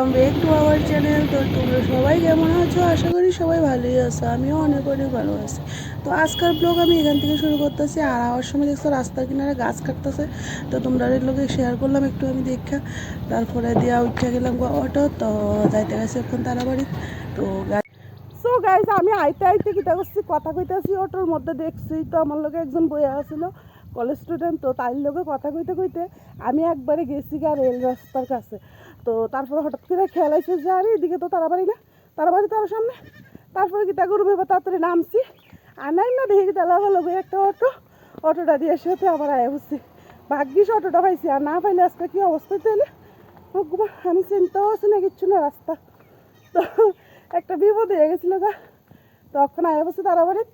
Welcome back to our channel. তো তোমরা সবাই কেমন আছো? আশা করি সবাই ভালোই আছো, আমিও অনেক অনেক ভালো আছি। তো আজকাল ব্লগ আমি এখান থেকে শুরু করতেছি। আর আওয়ার সময় দেখছ রাস্তার কিনারে গাছ কাটতেছে। তো তোমরা লোকে শেয়ার করলাম, একটু আমি দেখা। তারপরে দিয়া উঠে গেলাম অটো তো যাইতে গেছে এখন তারাবাড়ি তো সো গাইজ আমি আইতে আইতে কিতা করছি, কথা কইতেছি, অটোর মধ্যে দেখছি। তো আমার লোকে একজন বইয়া আছিল। কলেজ স্টুডেন্ট তো তার লোকে কথা কইতে কইতে আমি একবারে গেছি গা রেল রাস্তার কাছে। তো তারপরে হঠাৎ করে খেয়াল আসছে যে আরে এদিকে তো তারাবাড়ি না, তারাবাড়ি তার সামনে। তারপরে কিতা করব এবার তাড়াতাড়ি নামছি। আর নাই না দেখি তালা ভালো একটা অটো, অটোটা দিয়ে সাথে আবার আয়া বসছি ভাগ্যিস অটোটা পাইছি, আর না পাইলে আজকে কি অবস্থা তাহলে আমি চিন্তাও আছি না, কিচ্ছু না রাস্তা। তো একটা বিপদ হয়ে গেছিল গা। তখন আয়া বসে তারা বাড়িত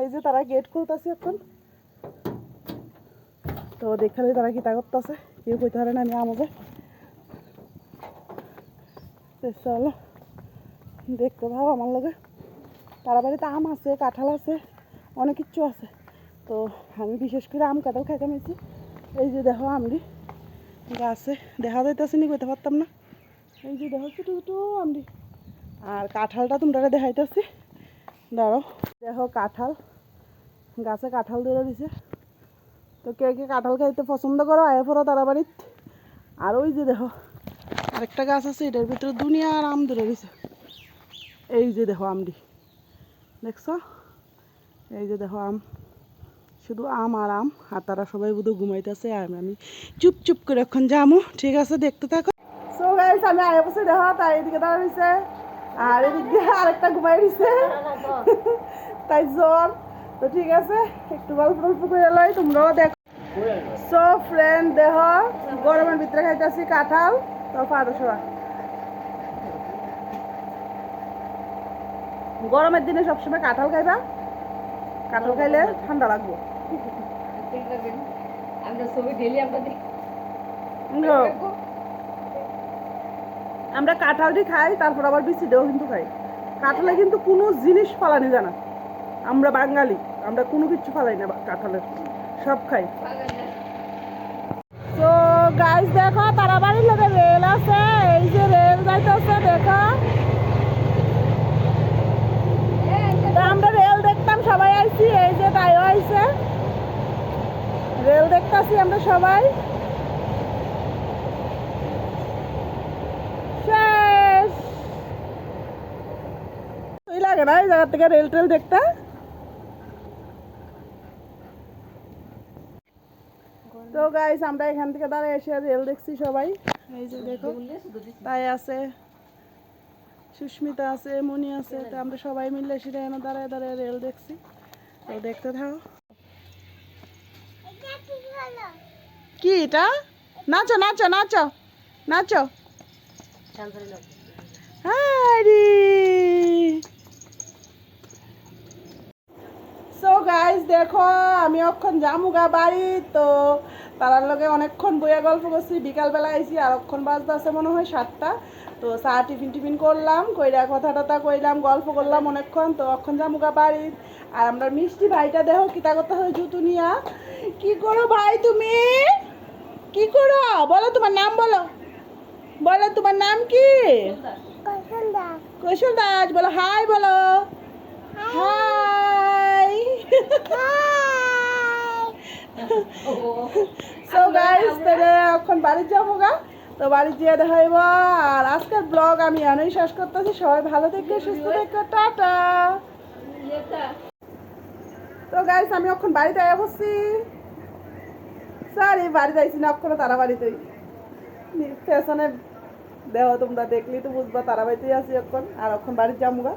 এই যে তারা গেট খুলতেছে এখন। তো দেখালে তারা কি তা করতেছে? কেউ কইতে পারে না, আমি আমাকে চলো, দেখতে ভাব আমার লগে। তারা বাড়িতে আম আছে, কাঁঠাল আছে, অনেক কিছু আছে। তো আমি বিশেষ করে আম, কাঁঠাল খাইতে মেছি এই যে দেখো আমরি, গাছে। দেখা যাইতেছে নি, কইতে পারতাম না। এই যে দেখো ছোটো ছোটো আমরি। আর কাঁঠালটা তোমরা দেখাইতেছি। দাঁড়ো দেখো কাঁঠাল। গাছে কাঁঠাল ধরে দিছে তো কে কে কাঁঠাল খাইতে পছন্দ করো আয় পড়ো তারা বাড়িত আর ওই যে দেখো আরেকটা গাছ আছে এটার ভিতরে দুনিয়া আর আম ধরে দিছে এই যে দেখো আমডি দেখছ? এই যে দেখো আম শুধু আম আর আম আর তারা সবাই বোধ ঘুমাইতেছে আর আমি চুপ চুপ করে এখন যামো ঠিক আছে? দেখতে থাকো। সো গাইস আমি আগে বসে দেখো তাই এদিকে দাঁড়াইছে আর এদিক দিয়ে আরেকটা ঘুমাই দিছে তাই জ্বর। তো ঠিক আছে একটু গল্প গল্প করে লই তোমরাও দেখো। সো ফ্রেন্ড দেহ গরমের ভিতরে খাইতেছি কাঁঠাল তো পারো সবা গরমের দিনে সবসময় কাঁঠাল খাইবা। কাঁঠাল খাইলে ঠান্ডা লাগবে। আমরা কাঁঠালটি খাই তারপর আবার বিচিটাও কিন্তু খাই। কাঁঠালে কিন্তু কোনো জিনিস ফালানি জানা আমরা বাঙালি। আমরা কোনো কিছু ফালাই না কাঁঠালের। সব খাই। তো গাইস দেখো, তারাবাড়ির লোকে রেল আছে। এই যে রেল যাইতেছে, দেখো। আমরা রেল দেখতাম, সবাই আইছি। এই যে তাইও আইছে। রেল দেখতাছি আমরা সবাই। শেষ। লাগে না, এই জায়গা থেকে রেল টেল দেখতে? তো গাইস আমরা এখান থেকে দাঁড়ায় এসে রেল দেখছি সবাই। এই যে দেখো, তাই আছে, সুস্মিতা আছে, মনি আছে, তো আমরা সবাই মিলে সেটা এনে দাঁড়ায় দাঁড়ায় রেল দেখছি। তো দেখতে থাকো কি এটা? নাচো নাচো নাচো নাচো। হারি সো গাইস দেখো, আমি অক্ষণ জামুগা বাড়ি, তো তারার লগে অনেকক্ষণ বইয়া গল্প করছি। বিকালবেলা আইছি আরক্ষণ বাজতে আছে মনে হয় সাতটা। তো চা টিফিন টিফিন করলাম কইরা কথা টথা কইলাম গল্প করলাম অনেকক্ষণ। তো অক্ষণ জামুগা বাড়ি আর আমরা মিষ্টি ভাইটা দেখো কিতা করতে হয় জুতু নিয়া। কি করো ভাই তুমি? কি করো? বলো তোমার নাম বলো। বলো তোমার নাম কি? কৌশল দাস। বলো হাই বলো। হাই। সো গাইস তাহলে এখন বাড়ি যাব গা। তো বাড়ি যেয়ে দেখাইব আর আজকের ব্লগ আমি এনই শেষ করতেছি। সবাই ভালো থেকে, সুস্থ থেকে, টাটা। তো গাইস আমি এখন বাড়িতে বসছি সরি বাড়িতে আইছি না অক্ষণ তারা বাড়িতেই পেছনে দেহ তোমরা দেখলি তো বুঝবা তারা বাড়িতেই আছি এখন। আর এখন বাড়িতে যাব গা।